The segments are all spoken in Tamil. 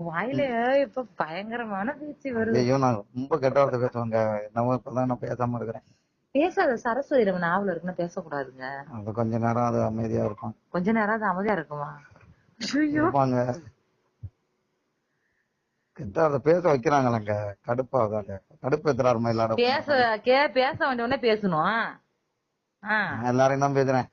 வாயில இப்ப பயங்கரமான பேச்சு வருது. ஐயோ நான் ரொம்ப கெட்ட வார்த்தை பேசுவேங்க. என்னமோ இப்பதான் நான் பேசாம இருக்கிறேன். பேசாத சரஸ்வதி நம்ம நாவல இருக்குன்னு பேசக்கூடாதுங்க. அது கொஞ்ச நேரம் அது அமைதியா இருக்கும். கொஞ்ச நேரம் அது அமைதியா இருக்குமா? இருப்பாங்க. கெட்ட வார்த்தை பேச வைக்கிறாங்களேங்க. கடுப்பாகாத கடுப்பு எத்துறாரு மயிலாட பேச கே பேச வேண்டிய உடனே பேசணும். எல்லாரையும் தான் பேசுறேன்.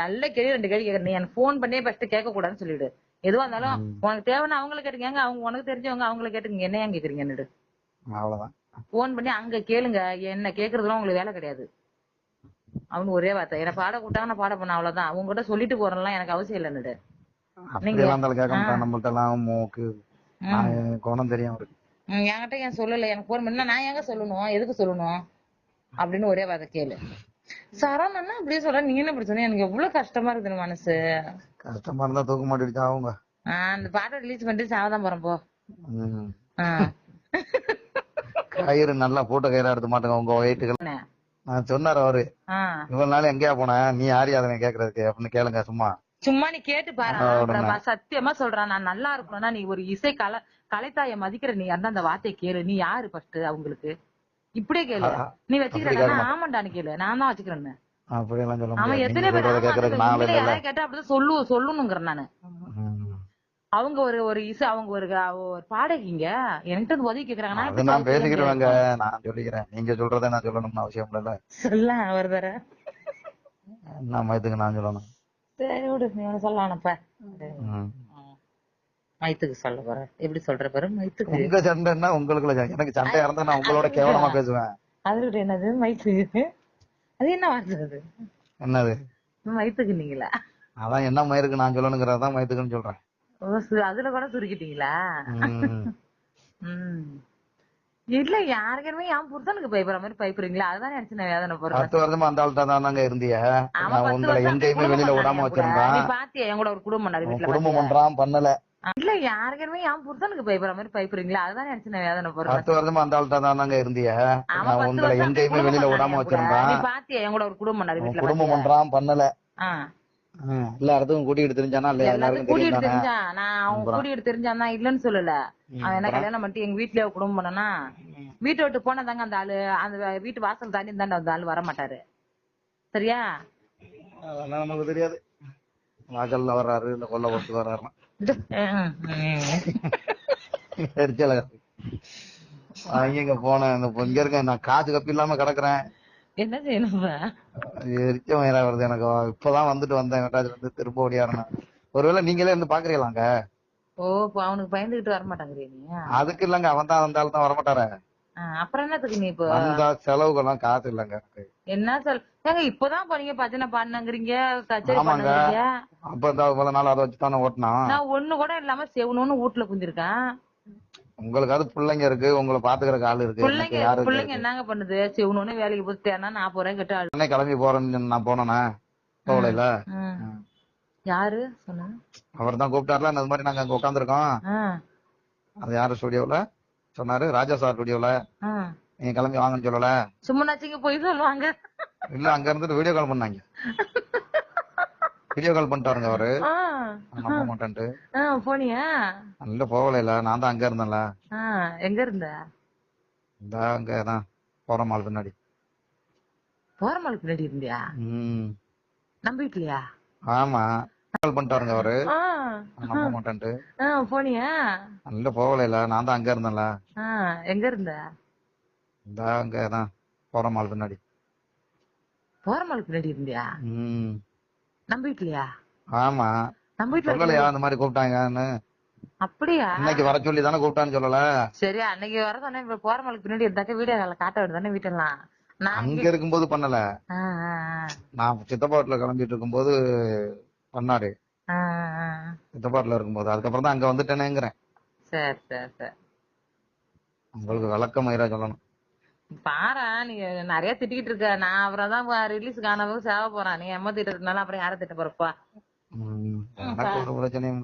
நல்ல கேள்வி ரெண்டு கேள்வி கேக்குறேன் நீ எனக்கு போன் பண்ணியே ஃபர்ஸ்ட் கேட்க கூடாதுன்னு சொல்லிடு. எதுவா இருந்தாலும் உனக்கு தேவைன்னா அவங்கள கேட்டுக்கங்க. அவங்க உனக்கு தெரிஞ்சவங்க அவங்கள கேட்டுங்க என்ன ஏன் கேக்குறீங்கன்னு அவ்வளவுதான். போன் பண்ணி அங்க கேளுங்க. என்ன கேக்குறதுலாம் உங்களுக்கு வேலை கிடையாது. அவங்க ஒரே வார்த்தை. என்ன பாட கூட்டாங்க நான் பாட பண்ண அவ்வளவுதான். அவங்க கிட்ட சொல்லிட்டு போறேன்லாம் எனக்கு அவசியம் இல்லைன்னு கேட்க என்கிட்ட ஏன் சொல்லல? எனக்கு போன் பண்ணா நான் ஏங்க சொல்லணும்? எதுக்கு சொல்லணும்? அப்படின்னு ஒரே வார்த்தை கேளு. சரவணன்னா அப்படியே சொல்ற நீ என்ன இப்படி சொன்ன? எனக்கு எவ்வளவு கஷ்டமா இருக்குது மனசு. கஷ்டமா இருந்தா தூக்க மாட்டிடுச்சு அவங்க. அந்த பாட்டை ரிலீஸ் பண்ணிட்டு சாவதான் போறேன் போ. கயிறு நல்லா போட்ட கயிறா எடுத்து மாட்டேங்க உங்க வயிற்றுகள்? நான் சொன்னாரு அவரு. இவ்வளவு நாள் எங்கேயா போன? நீ யாரு அதனை கேக்குறதுக்கு? அப்படின்னு கேளுங்க சும்மா. சும்மா நீ கேட்டு பாரு. சத்தியமா சொல்றேன் நான் நல்லா இருக்கணும்னா நீ ஒரு இசை கலை கலைத்தாய மதிக்கிற நீ அந்த வார்த்தையை கேளு. நீ யாரு ஃபர்ஸ்ட் அவங்களுக்கு? இப்படியே கேளு. நீ வச்சுக்கிறேன்னா. ஆமாண்டான்னு கேளு. நான் தான் வச்சுக்கிறேன்னு. அப்படியெல்லாம் சொல்ல அவன் முடியாது. எத்தனை பேர் கேட்டா அப்படிதான் சொல்லு சொல்லணுங்கிறேன் நானு. அவங்க ஒரு ஒரு இசை அவங்க ஒரு ஒரு பாடகிங்க என்கிட்ட வந்து உதவி கேக்குறாங்க. நான் எப்படி நான் சொல்லிக்கிறேன். நீங்க சொல்றதை நான் சொல்லணும்னு அவசியம் இல்ல சொல்ல ஒரு தர என்ன மயத்துக்கு நான் சொல்லணும்? சரி விடு நீ. மைத்துக்கு சொல்ல போற எப்படி சொல்ற பாரு? மைத்துக்கு. உங்க சண்டைன்னா உங்களுக்குள்ள சண்டை. எனக்கு சண்டையா இருந்தா நான் உங்களோட கேவலமா பேசுவேன். அதுகிட்ட என்னது? மைத்துக்கு. அது என்ன வார்த்தை அது? என்னது? மைத்துக்கு நீங்களா? அதான் என்ன மயிருக்கு நான் சொல்லணுங்கிறதான் மயத்துக்குன்னு சொல்றேன். அதுல கூட சுருக்கிட்டீங்களா? இல்ல யாருக்குமே என் புருஷனுக்கு பயப்படுற மாதிரி பயப்படுறீங்களா? அதுதான் நினைச்சு நான் வேதனை போடுறேன். பத்து வருஷமா அந்த ஆள்கிட்ட தான் தாங்க இருந்திய. உங்களை எங்கேயுமே வெளியில விடாம. வச்சிருந்தான். பாத்தியா? என் கூட ஒரு குடும்பம் குடும்பம்? பண்றான் பண்ணல. இல்ல யாருக்குமே என் புருஷனுக்கு பயப்படுற மாதிரி பயப்படுறீங்களா? அதுதான் நினைச்சு நான் வேதனை போடுறேன் பத்து வருஷமா அந்த ஆள்கிட்ட தான் தாங்க இருந்திய. நான் உங்களை எங்கேயுமே வெளியில விடாம. வச்சிருந்தான். நீ பாத்தியா? என் கூட ஒரு குடும்பம் பண்ணாரு வீட்டுல குடும்பம்? பண்றான் பண்ணல. ஆ. ம். எல்லா இடத்துக்கும் கூட்டிட்டு தெரிஞ்சானா எல்லாருக்கும் தெரியும் கூட்டிட்டு தெரிஞ்சான் நான் அவன் அப்புறம்? கூட்டிட்டு தெரிஞ்சான் தான் இல்லன்னு சொல்லல. அவன் என்ன கல்யாணம் பண்ணிட்டு எங்க வீட்லயே குடும்பம் பண்ணனா? வீட்டை விட்டு போனதாங்க அந்த ஆளு அந்த வீட்டு வாசல் தாண்டி தாண்ட அந்த ஆளு வர மாட்டாரு சரியா நமக்கு தெரியாது. வாசல்ல வர்றாரு இந்த கொல்ல போட்டு வர்றாரு இங்க போனேன் இங்க இருக்கேன் நான் காசு கப்பி இல்லாம கிடக்குறேன். என்ன செய்யணும்? எரிச்ச வயிறா வருது எனக்கு. இப்பதான் வந்துட்டு வந்தேன் வெட்டாச்சுல இருந்து திரும்ப ஓடியாருனேன் ஒருவேளை நீங்களே இருந்து பாக்குறீங்களாங்க? ஓ அவனுக்கு பயந்துகிட்டு வர மாட்டாங்கறியா நீ? அதுக்கு இல்லங்க அவன் தான் வந்தாலும் தான் வரமாட்டாரு. ஆ, அப்புறம் என்னத்துக்கு நீ இப்போ வந்தா செலவுக்கெல்லாம் காசு இல்லங்க என்ன சொல் ஏங்க இப்பதான் போனீங்க பஜனை பாடினங்கிறீங்க கச்சேரி. பண்ணுங்கிறீங்க அப்ப இந்த இவ்வளவு நாள் அதை வச்சு தானே ஓட்டினான். நான் ஒண்ணு கூட இல்லாம செவணும்னு வீட்டுல குந்திருக்கேன். உங்களுக்காவது பிள்ளைங்க இருக்கு உங்களை பாத்துக்கிறக்கு ஆள் இருக்கு. பிள்ளைங்க பிள்ளைங்க? என்னங்க பண்ணுது? செவணும்னு வேலைக்கு போச்சுட்டேன்னா நான் போறேன் கிட்ட உடனே கிளம்பி போறேன்னு நான் போனேனே கோவலையில. யாரு? சொன்ன. அவர் தான் கூப்பிட்டாருல அந்த மாதிரி நாங்க அங்க உட்காந்துருக்கோம் அது யாரு ஸ்டுடியோல? சொன்னாரு ராஜா சார் ஸ்டுடியோல ஆ. நீங்க கிளம்பி வாங்கன்னு சொல்லல. சும்மா நச்சிங்க போய் சொல்லுவாங்க. இல்ல அங்க இருந்துட்டு வீடியோ கால் பண்ணாங்க. வீடியோ கால் பண்ணிட்டாருங்க அவரு. நம்ப மாட்டேன்ட்டு. போனியா? இல்ல போகலைல நான் தான் அங்க இருந்தேன்ல. எங்க இருந்த? இந்த அங்க தான். போற மால் பின்னாடி. போறமாள் பின்னாடி இருந்தியா? வீட்லயா? ஆமா. கால் பண்ணிட்டாருங்க அவரு. நம்ப மாட்டேன்ட்டு. போனியா? இல்ல போகலைல நான் தான் அங்க இருந்தேன்ல. எங்க இருந்த? இந்த அங்க தான் போற மால் பின்னாடி. போறமாள் பின்னாடி இருந்தியா? ம். நம்ம வீட்லயா? ஆமா. நம்ம வீட்ல சொல்லலையா அந்த மாதிரி கூப்பிட்டாங்கன்னு? அப்படியா? இன்னைக்கு வர சொல்லி தானே கூப்பிட்டான்னு சொல்லல. சரி அன்னைக்கு வர தானே இப்ப போறமாளுக்கு பின்னாடி இருந்தாக்க வீடியோ கால காட்ட விடு தானே வீட்டெல்லாம். நான் அங்க இருக்கும்போது பண்ணல. நான் சித்தப்பா வீட்டுல கிளம்பிட்டு இருக்கும்போது பண்ணாரு ஆ, ஆ, ஆ. சித்தப்பா வீட்டுல இருக்கும்போது. அதுக்கப்புறம் தான் அங்க வந்துட்டேனேங்கிறேன். சரி சரி சரி. உங்களுக்கு விளக்க மயிரா சொல்லணும். பாரா நீ நிறைய திட்டிக்கிட்டு இருக்க. நான் அப்புறம் தான் ரிலீஸ் காணவும் சேவ போறேன். நீ எம்ம திட்டுறதுனால அப்புறம் யாரை திட்ட போறப்பா பிரச்சனையும்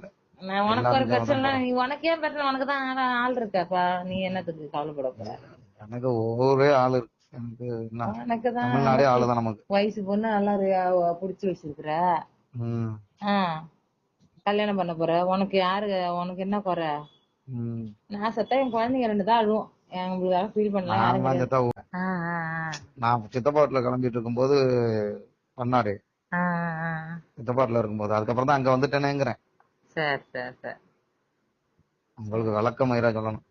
உனக்கு ஒரு பிரச்சனை இல்ல. நீ உனக்கு ஏன் பிரச்சனை? உனக்கு தான் ஆள் இருக்கப்பா நீ என்னத்துக்கு கவலைப்பட போற? எனக்கு ஒரே ஆளு இருக்கு. எனக்கு தான் நமக்கு. வயசு பொண்ணு நல்லா புடிச்சு வச்சிருக்கிற. கல்யாணம் பண்ண போற? உனக்கு யாரு? உனக்கு என்ன குறை. நான் செத்தா என் குழந்தைங்க ரெண்டு தான் அழுவும். எங்களுக்காக ஃபீல் பண்ணலாம் நான் கிடையாது. செத்தா ஆ, ஆ, நான் சித்தப்பா வீட்டுல கிளம்பிட்டு இருக்கும்போது பண்ணாரு. ஆ, ஆ, ஆ. சித்தப்பா வீட்டுல இருக்கும்போது. அதுக்கப்புறம் தான் அங்க வந்துட்டேனேங்கிறேன். சரி சரி சரி. உங்களுக்கு விளக்க மயிரா சொல்லணும்.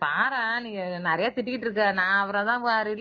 பாரா நீங்க நிறைய திட்டிக்கிட்டு இருக்க. நான் அவரை தான் ரிலீஸ்